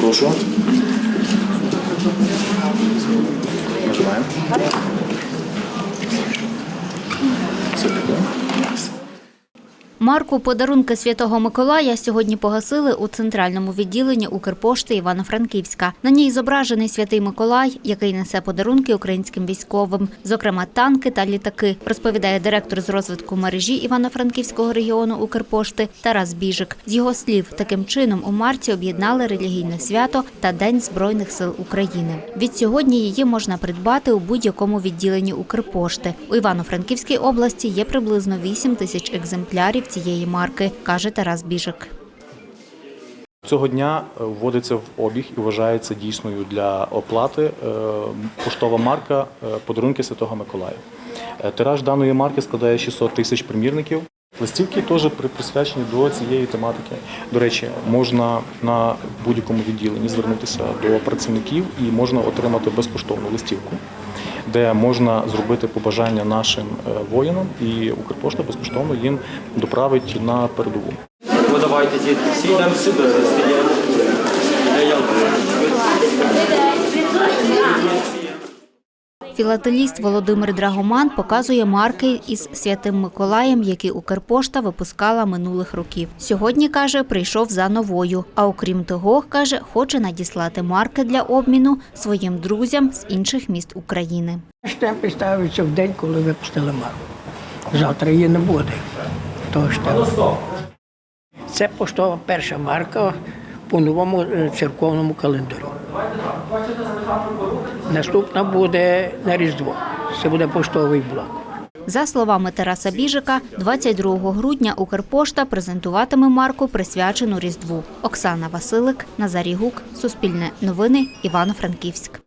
Прошу. Нажимаємо. Марку подарунки Святого Миколая сьогодні погасили у центральному відділенні Укрпошти Івано-Франківська. На ній зображений Святий Миколай, який несе подарунки українським військовим, зокрема танки та літаки, розповідає директор з розвитку мережі Івано-Франківського регіону Укрпошти Тарас Біжик. З його слів, таким чином у марці об'єднали релігійне свято та День Збройних сил України. Від сьогодні її можна придбати у будь-якому відділенні Укрпошти. У Івано-Франківській області є приблизно 8 тисяч екземплярів цієї марки, каже Тарас Біжик. Цього дня е, вводиться в обіг і вважається дійсною для оплати е, поштова марка е, подарунки Святого Миколая. Тираж даної марки складає 600 тисяч примірників. Листівки теж при- присвячені до цієї тематики. До речі, можна на будь-якому відділенні звернутися до працівників і можна отримати безкоштовну листівку, де можна зробити побажання нашим е, воїнам, і Укрпошта безкоштовно їм доправить на передову. Ви давайте, всі сюди. Де ялки? Філателіст Володимир Драгоман показує марки із святим Миколаєм, які Укрпошта випускала минулих років. Сьогодні каже, прийшов за новою. А окрім того, каже, хоче надіслати марки для обміну своїм друзям з інших міст України. Штемпель ставиться в день, коли випустили марку. Завтра її не буде. Штемпеля. Це поштова перша марка по новому е, церковному календарю. Наступна буде на Різдво. Це буде поштовий блок. За словами Тараса Біжика, 22 грудня Укрпошта презентуватиме марку, присвячену Різдву. Оксана Василик, Назарій Гук, Суспільне новини, Івано-Франківськ.